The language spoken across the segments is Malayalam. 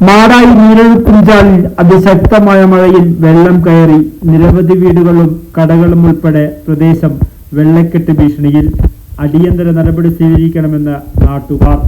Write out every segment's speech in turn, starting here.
മാടായി നീരൊഴുക്കുംചാലിൽ അതിശക്തമായ മഴയിൽ വെള്ളം കയറി നിരവധി വീടുകളും കടകളും ഉൾപ്പെടെ പ്രദേശം വെള്ളക്കെട്ട് ഭീഷണിയിൽ അടിയന്തര നടപടി സ്വീകരിക്കണമെന്ന് നാട്ടുകാർ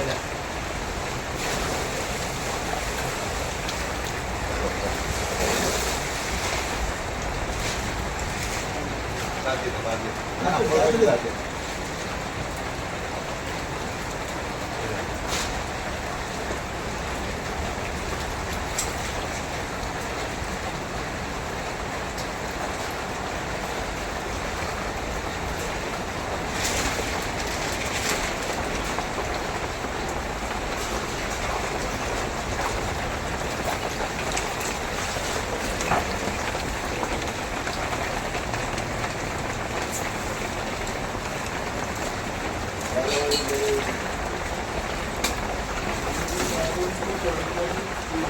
对的。垃圾的垃圾，那不是垃圾。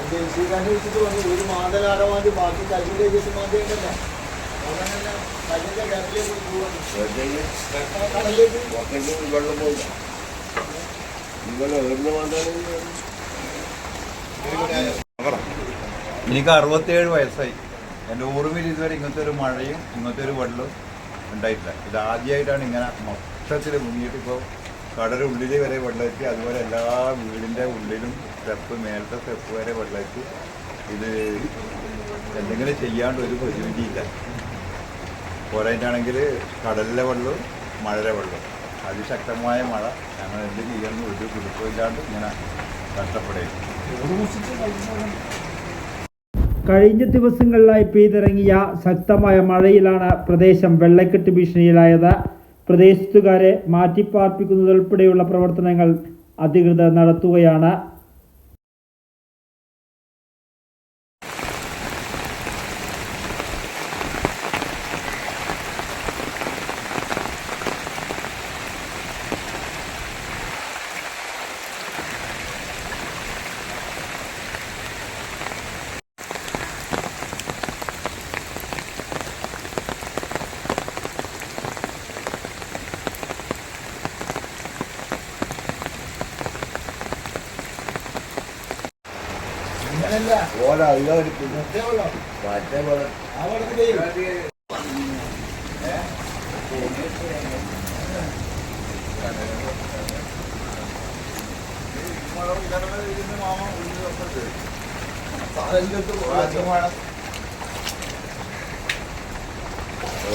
അന്വേഷിച്ചിട്ട് വന്നു ഒരു മാതലാട മാതി ബാക്കി പോവാണ്. കടലിലേക്ക് വെള്ളം പോയില്ല എനിക്ക് അറുപത്തേഴ് വയസ്സായി. എന്റെ ഓർമ്മയിൽ ഇതുവരെ ഇങ്ങനത്തെ ഒരു മഴയും ഇങ്ങനത്തെ ഒരു വെള്ളവും ഉണ്ടായിട്ടില്ല. ഇത് ആദ്യമായിട്ടാണ് ഇങ്ങനെ മൊത്തത്തിൽ മുങ്ങിയിട്ട് ഇപ്പോൾ കടയുടെ ഉള്ളിൽ വരെ വെള്ളമെത്തി അതുപോലെ എല്ലാ വീടിന്റെ ഉള്ളിലും സ്റ്റെപ്പ് മേലത്തെ സ്റ്റെപ്പ് വരെ വെള്ളമെത്തി. ഇത് എന്തെങ്കിലും ചെയ്യാണ്ട് ഒരു പ്രതിവിധിയില്ല. പോരായിട്ടാണെങ്കിൽ കടലിലെ വെള്ളവും മഴയുടെ വെള്ളവും. അതിശക്തമായ മഴ. ഞങ്ങൾ എന്ത് ചെയ്യുന്നു? ഒരു കുടുക്കമില്ലാണ്ട് ഇങ്ങനെ കഷ്ടപ്പെടുകയും കഴിഞ്ഞ ദിവസങ്ങളിലായി പെയ്തിറങ്ങിയ ശക്തമായ മഴയിലാണ് പ്രദേശം വെള്ളക്കെട്ട് ഭീഷണിയിലായത്. പ്രദേശത്തുകാരെ മാറ്റിപ്പാർപ്പിക്കുന്നതുൾപ്പെടെയുള്ള പ്രവർത്തനങ്ങൾ അധികൃതർ നടത്തുകയാണ്.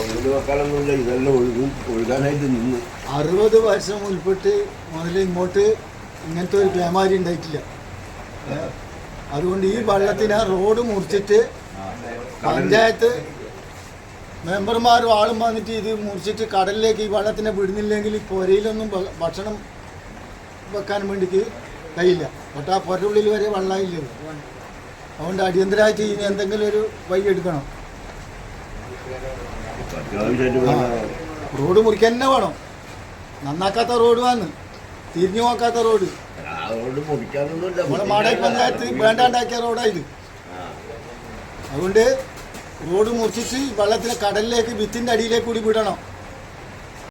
അധികം മറ്റേ പോലെ ഇതെല്ലാം ഒഴുകും. ഒഴുകാനായിട്ട് നിന്ന്. അറുപത് വർഷം ഉൾപ്പെട്ട് മുതൽ ഇങ്ങോട്ട് ഇങ്ങനത്തെ ഒരു പേമാരി ഉണ്ടായിട്ടില്ല? അതുകൊണ്ട് ഈ വെള്ളത്തിന് റോഡ് മുറിച്ചിട്ട് പഞ്ചായത്ത് മെമ്പർമാരും ആളും വന്നിട്ട് ഇത് മുറിച്ചിട്ട് കടലിലേക്ക് ഈ വള്ളത്തിനെ വിടുന്നില്ലെങ്കിൽ പുരയിലൊന്നും ഭക്ഷണം വെക്കാൻ വേണ്ടിക്ക് കഴിയില്ല. പക്ഷെ ആ ഉള്ളിൽ വരെ വള്ളമില്ല അതുകൊണ്ട് അടിയന്തരമായിട്ട് ഇനി എന്തെങ്കിലും ഒരു വഴി എടുക്കണം. റോഡ് മുറിക്കാൻ തന്നെ വേണം. നന്നാക്കാത്ത റോഡ് വന്ന് തിരിഞ്ഞു നോക്കാത്ത റോഡ്. അതുകൊണ്ട് പൊടിക്കാനൊന്നുമില്ല നമ്മുടെ മാടായി പഞ്ചായത്ത് വേണ്ടാണ്ടാക്കിയ റോഡായത് അതുകൊണ്ട് റോഡ് മുറിച്ചിട്ട് വെള്ളത്തിനെ കടലിലേക്ക് വിത്തിന്റെ അടിയിലേക്ക് കൂടി വിടണം.